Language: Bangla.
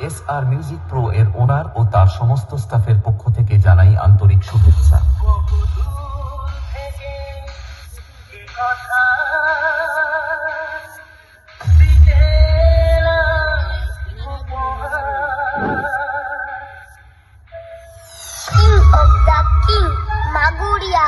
এস আর মিউজিক প্রো এর ওনার ও তার সমস্ত স্টাফের পক্ষ থেকে জানাই আন্তরিক শুভেচ্ছা। King of the King, Maguria